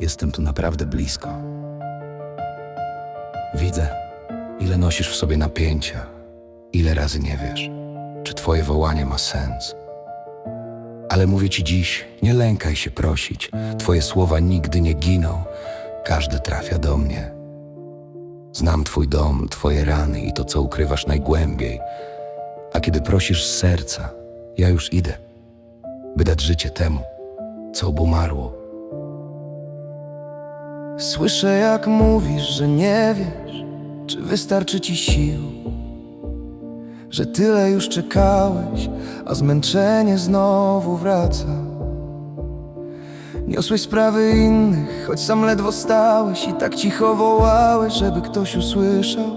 Jestem tu naprawdę blisko. Widzę, ile nosisz w sobie napięcia, ile razy nie wiesz, czy twoje wołanie ma sens. Ale mówię ci dziś, nie lękaj się prosić. Twoje słowa nigdy nie giną, każde trafia do mnie. Znam twój dom, twoje rany i to, co ukrywasz najgłębiej. A kiedy prosisz z serca, ja już idę, by dać życie temu, co obumarło. Słyszę jak mówisz, że nie wiesz, czy wystarczy ci sił Że tyle już czekałeś, a zmęczenie znowu wraca. Niosłeś sprawy innych, choć sam ledwo stałeś I tak cicho wołałeś, żeby ktoś usłyszał.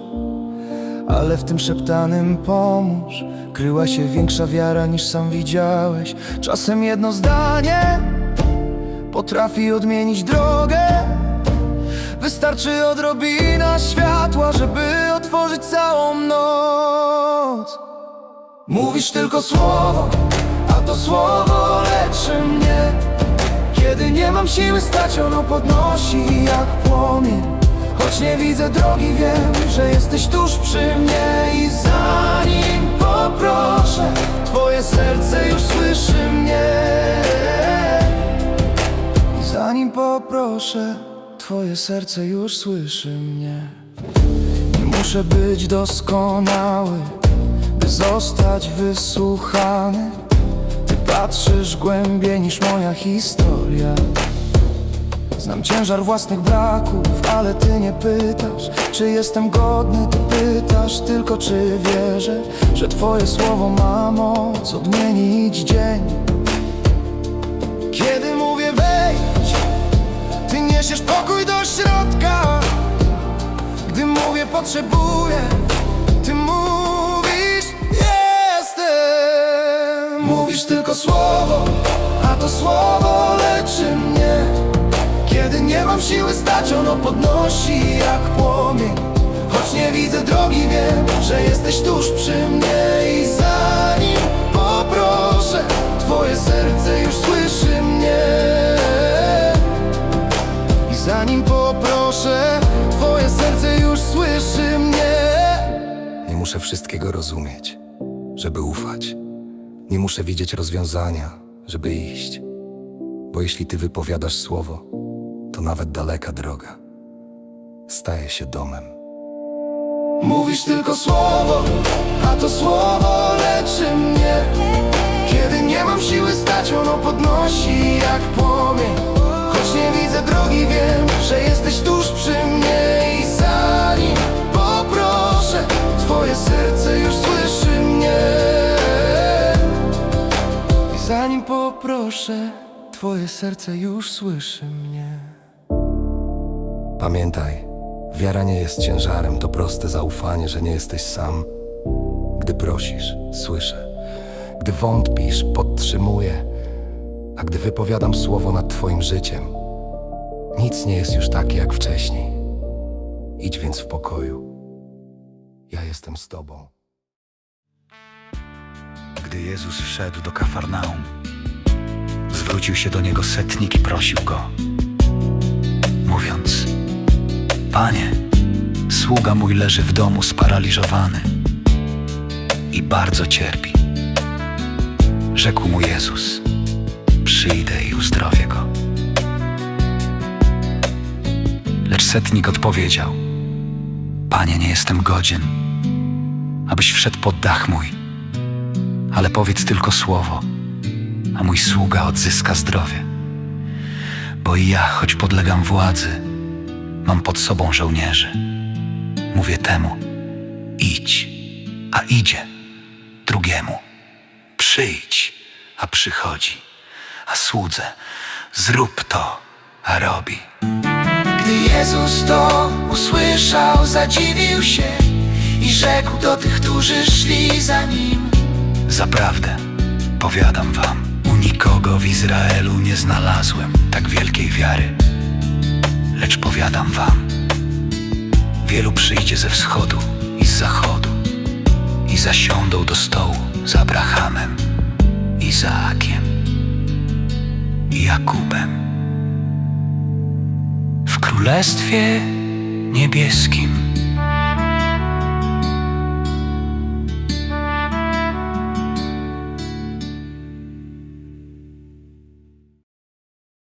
Ale w tym szeptanym pomóż Kryła się większa wiara niż sam widziałeś. Czasem jedno zdanie potrafi odmienić drogę Wystarczy odrobina światła, żeby otworzyć całą noc. Mówisz tylko słowo, a to słowo leczy mnie. Kiedy nie mam siły stać, ono podnosi jak płomień. Choć nie widzę drogi, wiem, że jesteś tuż przy mnie. I zanim poproszę, twoje serce już słyszy mnie. I zanim poproszę, twoje serce już słyszy mnie. Nie muszę być doskonały, by zostać wysłuchany. Ty patrzysz głębiej niż moja historia. Znam ciężar własnych braków, ale ty nie pytasz Czy jestem godny, ty pytasz tylko czy wierzę Że twoje słowo ma moc odmienić dzień. Kiedy mówię wejdź, ty niesiesz pokój potrzebuję, ty mówisz jestem. Mówisz tylko słowo, a to słowo leczy mnie. Kiedy nie mam siły stać, ono podnosi jak płomień. Choć nie widzę drogi, wiem, że jesteś tuż przy mnie muszę wszystkiego rozumieć, żeby ufać. Nie muszę widzieć rozwiązania, żeby iść. Bo jeśli ty wypowiadasz słowo, to nawet daleka droga staje się domem. Mówisz tylko słowo, a to słowo leczy mnie Kiedy nie mam siły stać, ono podnosi jak płomień Choć nie widzę drogi, wiem, że jesteś tuż przy mnie poproszę, twoje serce już słyszy mnie Pamiętaj, wiara nie jest ciężarem, to proste zaufanie, że nie jesteś sam. Gdy prosisz, słyszę. Gdy wątpisz, podtrzymuję. A gdy wypowiadam słowo nad Twoim życiem, nic nie jest już takie jak wcześniej. Idź więc w pokoju. Ja jestem z Tobą. Gdy Jezus wszedł do Kafarnaum, zwrócił się do niego setnik i prosił go, mówiąc: Panie, sługa mój leży w domu sparaliżowany i bardzo cierpi. Rzekł mu Jezus: Przyjdę i uzdrowię go. Lecz setnik odpowiedział: Panie, nie jestem godzien, abyś wszedł pod dach mój ale powiedz tylko słowo, a mój sługa odzyska zdrowie. Bo i ja, choć podlegam władzy, mam pod sobą żołnierzy. Mówię temu, idź, a idzie, drugiemu, przyjdź, a przychodzi, a słudze, zrób to, a robi. Gdy Jezus to usłyszał, zadziwił się i rzekł do tych, którzy szli za nim. Zaprawdę, powiadam wam, nikogo w Izraelu nie znalazłem tak wielkiej wiary. Lecz powiadam wam, wielu przyjdzie ze wschodu i z zachodu i zasiądą do stołu z Abrahamem, Izaakiem i Jakubem Królestwie Niebieskim.